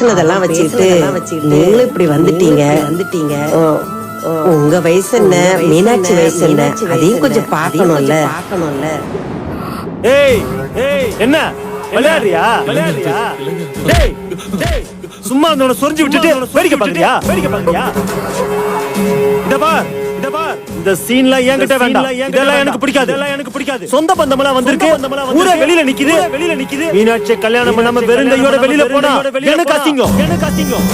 பேசுனதெல்லாம் வச்சுக்கிட்டு நீங்களும் இப்படி வந்துட்டீங்க. வந்துட்டீங்க. உங்க வயசு என்ன? மீனாட்சி வயசு என்ன? அதையும் கொஞ்சம் பார்க்கணும்ல. பார்க்கணும்ல. ஏய் ஏய் என்ன? விளையாடுறியா? விளையாடுறியா? டேய் டேய் சும்மா இருந்தவன சொரிஞ்சு விட்டுட்டு வேடிக்கை பாக்குறியா வேடிக்கை பாக்குறியா இத பார். பார் இந்த சீன்ல என்கிட்ட வேண்டாம். இதெல்லாம் எனக்கு பிடிக்காது. இதெல்லாம் எனக்கு பிடிக்காது. சொந்த பந்தமெல்லாம் வந்திருக்கு. ஊரே வெளியில நிக்குது. வெளியில நிக்குது. மீனாட்சி கல்யாணம் பண்ணாம வெறுங்கையோட வெளியில போனா எனக்கு அசிங்கம். எனக்கு அசிங்கம்.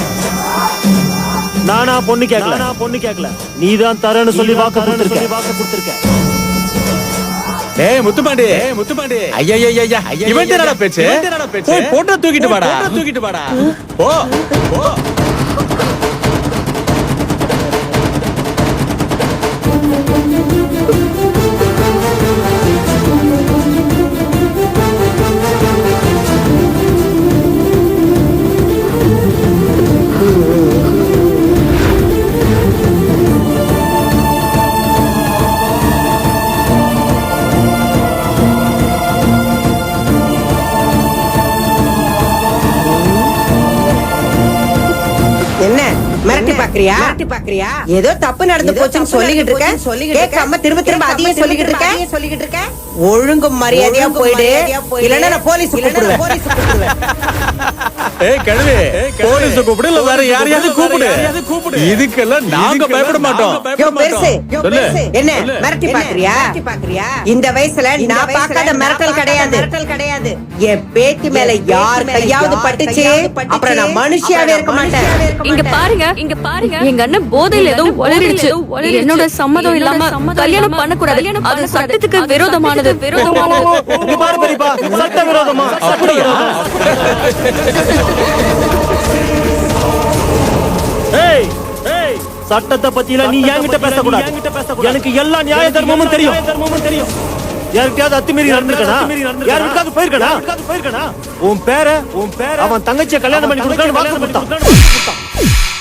நானா பொண்ணு கேட்கல நான் பொண்ணு கேட்கல நீதான் தரேன்னு சொல்லி வாக்கு கொடுத்திருக்க. வாக்கு கொடுத்திருக்க. டேய் முத்துப்பாண்டி. முத்துப்பாண்டி. ஐயா ஐயா ஐயா இவன் என்னடா பேச்சு? போய் போட்டோ தூக்கிட்டு வாடா. தூக்கிட்டு வாடா. போ போ. மிரட்டி பாக்குறியா? மிரட்டி பாக்குறியா? ஏதோ தப்பு நடந்து போச்சுன்னு சொல்லிக்கிட்டு இருக்கேன் சொல்லிக்கிட்டு கேட்காம திரும்ப திரும்ப அதையே சொல்லிக்கிட்டு இருக்கேன் சொல்லிக்கிட்டு இருக்கேன் ஒழுங்கு மரியாதையா போயிடு. இல்லன்னா நான் போலீஸ் கூப்பிடுவேன். போலீஸ் கூப்பிடுவேன். ஏய் கழுவி. போலீஸ் கூப்பிடு இல்ல வேற யாரையாவது கூப்பிடு. இதுக்கெல்லாம் நாங்க பயப்பட மாட்டோம் பெருசு. என்ன. மிரட்டி பாக்குறியா? பாக்குறியா? இந்த வயசுல நான் பார்க்காத மிரட்டல் கிடையாது. மிரட்டல் கிடையாது. என் பேத்தி மேல யார் கையாவது பட்டுச்சு? அப்புறம் நான் மனுஷியாவே இருக்க மாட்டேன். இங்க பாருங்க. இங்க பாருங்க எங்க அண்ணன் போதையில ஏதோ உளறிடுச்சு என்னோட சம்மதம் இல்லாம கல்யாணம் பண்ண கூடாது அது சட்டத்துக்கு விரோதமானது விரோதமானது இங்க பாரு பெரியப்பா சட்ட விரோதமா அப்படியா ஏய் ஏய் சட்டத்தை பத்தில நீ என்கிட்ட பேசக்கூடாது எனக்கு எல்லா நியாய தர்மமும் தெரியும் தர்மமும் தெரியும் யாருக்கிட்டயாவது அத்துமீறி நடந்திருக்கனா யாருக்காவது போயிருக்கனா போயிருக்கனா உன் பேர உன் பேர அவன் தங்கச்சியை கல்யாணம் பண்ணி கொடுக்கணும் வாக்கு கொடுத்தான்